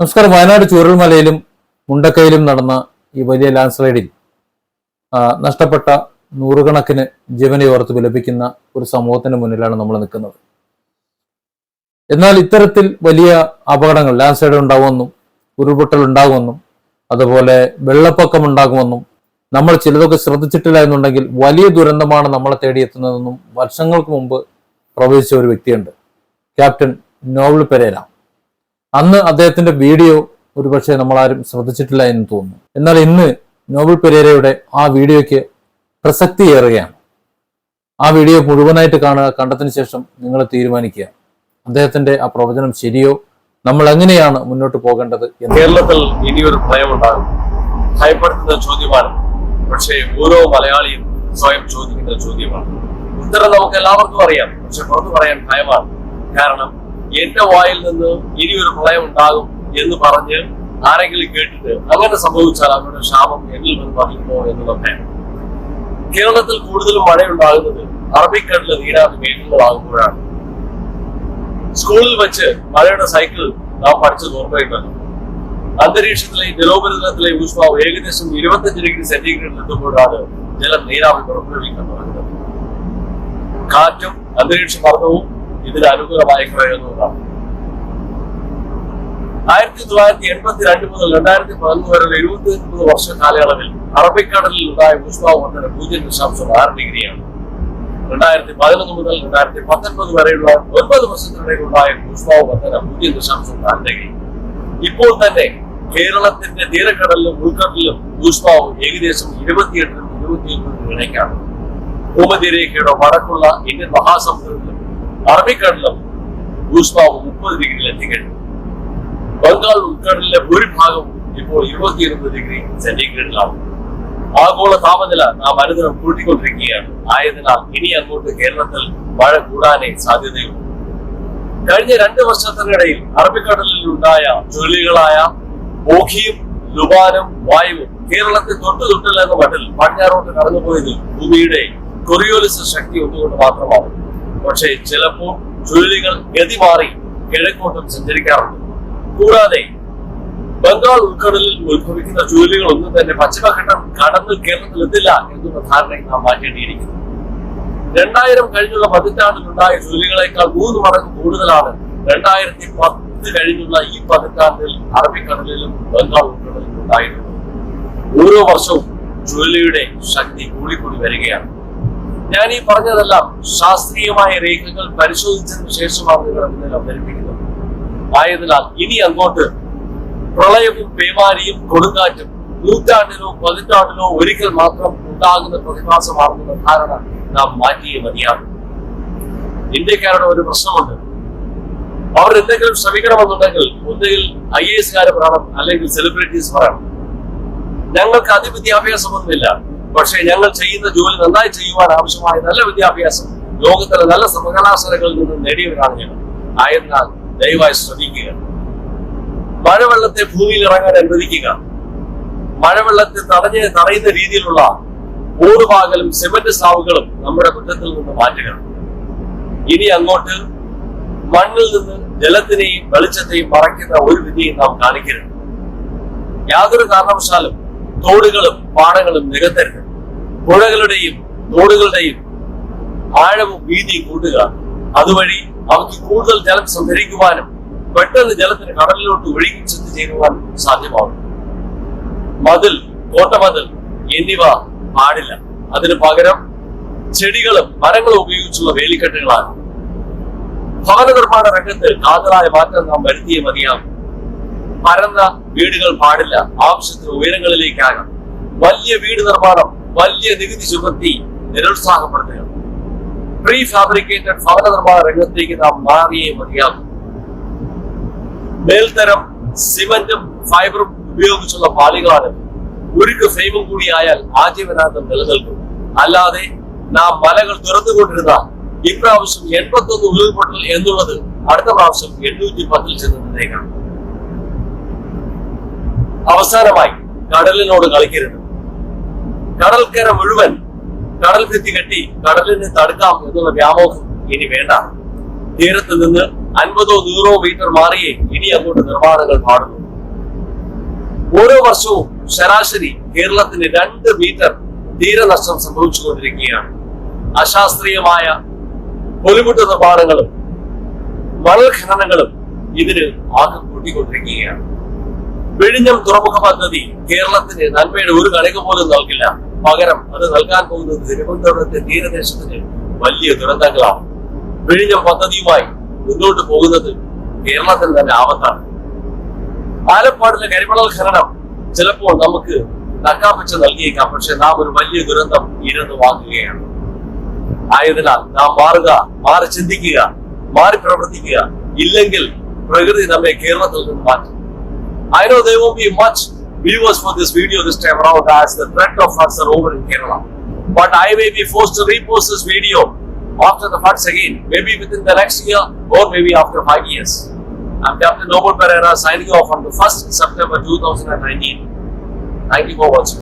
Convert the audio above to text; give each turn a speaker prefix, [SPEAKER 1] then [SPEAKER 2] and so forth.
[SPEAKER 1] നമസ്കാരം. വയനാട് ചൂരൽമലയിലും മുണ്ടക്കയിലും നടന്ന ഈ വലിയ ലാൻഡ് സ്ലൈഡിൽ നഷ്ടപ്പെട്ട നൂറുകണക്കിന് ജീവനെ ഓർത്ത് വിലപിക്കുന്ന ഒരു സമൂഹത്തിന് മുന്നിലാണ് നമ്മൾ നിൽക്കുന്നത്. എന്നാൽ ഇത്തരത്തിൽ വലിയ അപകടങ്ങൾ ലാൻഡ് സ്ലൈഡ് ഉണ്ടാകുമെന്നും ഉരുൾപൊട്ടൽ ഉണ്ടാകുമെന്നും അതുപോലെ വെള്ളപ്പൊക്കം ഉണ്ടാകുമെന്നും നമ്മൾ ചിലതൊക്കെ ശ്രദ്ധിച്ചിട്ടില്ല എന്നുണ്ടെങ്കിൽ വലിയ ദുരന്തമാണ് നമ്മളെ തേടിയെത്തുന്നതെന്നും വർഷങ്ങൾക്ക് മുമ്പ് പ്രവചിച്ച ഒരു വ്യക്തിയുണ്ട്. Captain Noel Pereira. അന്ന് അദ്ദേഹത്തിന്റെ വീഡിയോ ഒരുപക്ഷെ നമ്മളാരും ശ്രദ്ധിച്ചിട്ടില്ല എന്ന് തോന്നുന്നു. എന്നാൽ ഇന്ന് നോബൽ പെരേരയുടെ ആ വീഡിയോയ്ക്ക് പ്രസക്തി ഏറുകയാണ് ആ വീഡിയോ മുഴുവനായിട്ട് കാണുക കണ്ടതിന് ശേഷം നിങ്ങൾ തീരുമാനിക്കുക. അദ്ദേഹത്തിന്റെ ആ പ്രവചനം ശരിയോ? നമ്മൾ എങ്ങനെയാണ് മുന്നോട്ട് പോകേണ്ടത് കേരളത്തിൽ
[SPEAKER 2] കേരളത്തിൽ ഇനിയൊരു ഭയമുണ്ടാകും. ഭയപ്പെടുത്തുന്ന ചോദ്യമാണ്. പക്ഷേ ഓരോ മലയാളിയും സ്വയം ചോദിക്കുന്ന ചോദ്യമാണ്. ഉത്തരം നമുക്ക് എല്ലാവർക്കും അറിയാം. പക്ഷെ പുറത്തു പറയാൻ ഭയമാണ്. കാരണം എന്റെ വായിൽ നിന്ന് ഇനി ഒരു പ്രളയം ഉണ്ടാകും എന്ന് പറഞ്ഞ് ആരെങ്കിലും കേട്ടിട്ട് അങ്ങനെ സംഭവിച്ചാൽ അവരുടെ ശാപം എന്നിൽ നിന്ന് പറയുമോ എന്നതൊക്കെ കേരളത്തിൽ കൂടുതലും മഴയുണ്ടാകുന്നത് അറബിക്കടലിൽ നീരാതെ മേഘങ്ങളാകുമ്പോഴാണ് സ്കൂളിൽ വെച്ച് മഴയുടെ സൈക്കിൾ നാം പഠിച്ചത് ഓർമ്മയുണ്ടല്ലോ. അന്തരീക്ഷത്തിലെ ജലോപരിതലത്തിലെ ഊഷ്മാവ് ഏകദേശം ഇരുപത്തഞ്ച് ഡിഗ്രി സെന്റിഗ്രേഡിൽ എത്തുമ്പോഴാണ് ജലം നീരാവി പുറപ്പെടുവിക്കാൻ തുടങ്ങുന്നത്. കാറ്റും അന്തരീക്ഷ മർദ്ദവും ഇതിന് അനുകൂലമായി കുറയുന്നതാണ് ആയിരത്തി തൊള്ളായിരത്തി എൺപത്തി രണ്ട് മുതൽ രണ്ടായിരത്തി പതിനൊന്ന് വരെയുള്ള എഴുപത്തി ഒൻപത് വർഷ കാലയളവിൽ അറബിക്കടലിൽ ഉണ്ടായ ഊഷ്മാവ് മണ്ഡലം പൂജ്യം ദശാംശം ആറ് ഡിഗ്രിയാണ്. രണ്ടായിരത്തി പതിനൊന്ന് മുതൽ രണ്ടായിരത്തി പത്തൊൻപത് വരെയുള്ള ഒൻപത് വർഷത്തിനിടയിലുണ്ടായ മണ്ഡലം പൂജ്യം ദശാംശം നാല് ഡിഗ്രി. ഇപ്പോൾ തന്നെ കേരളത്തിന്റെ തീരക്കടലിലും ഉൾക്കടലിലും ഊഷ്മാവ് ഏകദേശം ഇരുപത്തിയെട്ടിനും ഇരുപത്തിയൊൻപതിനും ഇടയ്ക്കാണ്. ഭൂമധ്യരേഖയുടെ വടക്കുള്ള ഇന്ത്യൻ മഹാസമുദ്രത്തിലും അറബിക്കടലിലും ഊഷ്മാവ് മുപ്പത് ഡിഗ്രിയിൽ എത്തിക്കഴിഞ്ഞു. ബംഗാൾ ഉൾക്കടലിലെ ഭൂരിഭാഗവും ഇപ്പോൾ ഇരുപത്തിയൊൻപത് ഡിഗ്രി സെന്റിഗ്രേഡിലാണ് ആഗോള താപനില നാം അനുദിനം കൂട്ടിക്കൊണ്ടിരിക്കുകയാണ്. ആയതിനാൽ ഇനി അങ്ങോട്ട് കേരളത്തിൽ മഴ കൂടാനേ സാധ്യതയുള്ളൂ. കഴിഞ്ഞ രണ്ട് വർഷത്തിനിടയിൽ അറബിക്കടലിൽ ഉണ്ടായ ചുഴലികളായ ഓഖിയും ലുബാനും വായുവും കേരളത്തെ തൊട്ടു തൊട്ടില്ല എന്ന മട്ടിൽ പടിഞ്ഞാറോട്ട് കടന്നുപോയത് ഭൂമിയുടെ കൊറിയോലിസ് ശക്തി ഒന്നുകൊണ്ട് മാത്രമാണ്. പക്ഷേ ചിലപ്പോൾ ചുഴലികൾ ഗതി മാറി കിഴക്കോട്ടും സഞ്ചരിക്കാറുണ്ട്. കൂടാതെ ബംഗാൾ ഉൾക്കടലിൽ ഉത്ഭവിക്കുന്ന ചുഴലികൾ ഒന്നും തന്നെ പശ്ചിമഘട്ടം കടന്ന് കേരളത്തിൽ എത്തില്ല എന്നുള്ള ധാരണ നാം മാറ്റേണ്ടിയിരിക്കുന്നു. രണ്ടായിരം കഴിഞ്ഞുള്ള പതിറ്റാണ്ടിലുണ്ടായ ചുഴലികളെക്കാൾ മൂന്ന് മടങ്ങ് കൂടുതലാണ് രണ്ടായിരത്തി പത്ത് കഴിഞ്ഞുള്ള ഈ പതിറ്റാണ്ടിൽ അറബിക്കടലിലും ബംഗാൾ ഉൾക്കടലിലും ഉണ്ടായിട്ടുള്ളത് ഓരോ വർഷവും ചുഴലിയുടെ ശക്തി കൂടിക്കൂടി വരികയാണ്. ഞാൻ ഈ പറഞ്ഞതെല്ലാം ശാസ്ത്രീയമായ രേഖകൾ പരിശോധിച്ചതിന് ശേഷമാണ് നിങ്ങൾ മുന്നിൽ അവതരിപ്പിക്കുന്നത് ആയതിനാൽ ഇനി അങ്ങോട്ട് പ്രളയവും പേമാരിയും കൊടുങ്കാറ്റും നൂറ്റാണ്ടിലോ പതിറ്റാണ്ടിലോ ഒരിക്കൽ മാത്രം ഉണ്ടാകുന്ന പ്രതിഭാസമാണെന്ന ധാരണ നാം മാറ്റിയേ മതിയാകും. ഇന്ത്യക്കാരുടെ ഒരു പ്രശ്നമുണ്ട്. അവർ എന്തെങ്കിലും ശ്രമിക്കണമെന്നുണ്ടെങ്കിൽ ഒന്നുകിൽ ഐ എ എസ്കാര് പറയണം അല്ലെങ്കിൽ സെലിബ്രിറ്റീസ് പറയണം. ഞങ്ങൾക്ക് അതിവിദ്യാഭ്യാസമൊന്നുമില്ല. പക്ഷേ ഞങ്ങൾ ചെയ്യുന്ന ജോലി നന്നായി ചെയ്യുവാൻ ആവശ്യമായ നല്ല വിദ്യാഭ്യാസം ലോകത്തിലെ നല്ല സർവകലാശാലകളിൽ നിന്ന് നേടിയവരാണ് ഞങ്ങൾ. ആയതിനാൽ ദയവായി ശ്രമിക്കുക മഴവെള്ളത്തെ ഭൂമിയിൽ ഇറങ്ങാൻ അനുവദിക്കുക. മഴവെള്ളത്തെ തടഞ്ഞ് തടയുന്ന രീതിയിലുള്ള ഓടുപാകലും സിമന്റ് സ്ലാവുകളും നമ്മുടെ മുറ്റത്തിൽ നിന്ന് മാറ്റുക. ഇനി അങ്ങോട്ട് മണ്ണിൽ നിന്ന് ജലത്തിനെയും വെളിച്ചത്തെയും മറയ്ക്കുന്ന ഒരു വിധിയും നാം കാണിക്കരുത്. യാതൊരു കാരണവശാലും തോടുകളും പാടങ്ങളും നികത്തരുത്. പുഴകളുടെയും തോടുകളുടെയും ആഴവും വീതി കൂട്ടുക അതുവഴി അവയ്ക്ക് കൂടുതൽ ജലം സംഭരിക്കുവാനും പെട്ടെന്ന് ജലത്തിന് കടലിലോട്ട് ഒഴുകി ചെന്ന് ചേരുവാനും സാധ്യമാകും. മതിൽ കോട്ടമതിൽ എന്നിവ പാടില്ല. അതിന് പകരം ചെടികളും മരങ്ങളും ഉപയോഗിച്ചുള്ള വേലിക്കെട്ടുകളാണ്. ഭവന നിർമ്മാണ രംഗത്ത് കാതലായ മാറ്റം നാം വരുത്തിയേ മതിയാകും. പരന്ന വീടുകൾ പാടില്ല. ആവശ്യത്തിന് ഉയരങ്ങളിലേക്കാകാം. വലിയ വീട് നിർമ്മാണം വലിയ നികുതി ചുമത്തി നിരുത്സാഹപ്പെടുത്തുക പ്രീ ഫാബ്രിക്കേറ്റഡ് ഭവന നിർമ്മാണ രംഗത്തേക്ക് നാം മാറിയേ മതിയാകും. മേൽത്തരം സിമന്റും ഫൈബറും ഉപയോഗിച്ചുള്ള പാളികളാണ്. ഉരുക്ക് ഫ്രെയിമും കൂടിയായാൽ ആജീവനാന്തം നിലനിൽക്കും. അല്ലാതെ നാം മലകൾ തുറന്നുകൊണ്ടിരുന്ന ഇപ്രാവശ്യം എൺപത്തി ഒന്ന് ഉരുൾപൊട്ടൽ എന്നുള്ളത് അടുത്ത പ്രാവശ്യം എണ്ണൂറ്റി പത്തിൽ ചെന്ന് നിന്നേക്കാം. അവസാനമായി കടലിനോട് കളിക്കരുത്. കടൽക്കര മുഴുവൻ കടൽ ഭിത്തി കെട്ടി കടലിനെ തടുക്കാം എന്നുള്ള വ്യാമോഹം ഇനി വേണ്ട. തീരത്ത് നിന്ന് അൻപതോ നൂറോ മീറ്റർ മാറിയേ ഇനി അങ്ങോട്ട് നിർമ്മാണങ്ങൾ പാടുന്നു ഓരോ വർഷവും ശരാശരി കേരളത്തിന് രണ്ട് മീറ്റർ തീരനഷ്ടം സംഭവിച്ചുകൊണ്ടിരിക്കുകയാണ്. അശാസ്ത്രീയമായ പൊലിമുട്ട് നിർമ്മാണങ്ങളും മണൽ ഖനനങ്ങളും ഇതിന് ആക്കം കൂട്ടിക്കൊണ്ടിരിക്കുകയാണ്. വിഴിഞ്ഞം തുറമുഖ പദ്ധതി കേരളത്തിന് നന്മയുടെ ഒരു കണിക പോലും നൽകില്ല. പകരം അത് നൽകാൻ പോകുന്നത് തിരുവനന്തപുരത്തെ തീരദേശത്തിന് വലിയ ദുരന്തങ്ങളാണ്. വിഴിഞ്ഞം പദ്ധതിയുമായി മുന്നോട്ട് പോകുന്നത് കേരളത്തിന് തന്നെ ആപത്താണ്. ആലപ്പാടിലെ കരിമണൽ ഖനനം ചിലപ്പോൾ നമുക്ക് നക്കാപ്പച്ച നൽകിയേക്കാം പക്ഷെ നാം ഒരു വലിയ ദുരന്തം ഇരുന്ന് വാങ്ങുകയാണ്. ആയതിനാൽ നാം മാറുക മാറി ചിന്തിക്കുക മാറി പ്രവർത്തിക്കുക ഇല്ലെങ്കിൽ പ്രകൃതി നമ്മെ കേരളത്തിൽ നിന്ന് മാറ്റും. I know there won't be viewers for this video this time around as the threat of floods are over in Kerala. But I may be forced to repost this video after the floods again, maybe within the next year or maybe after five years. I'm Captain Noble Pereira signing off on the 1st September 2019. Thank you for watching.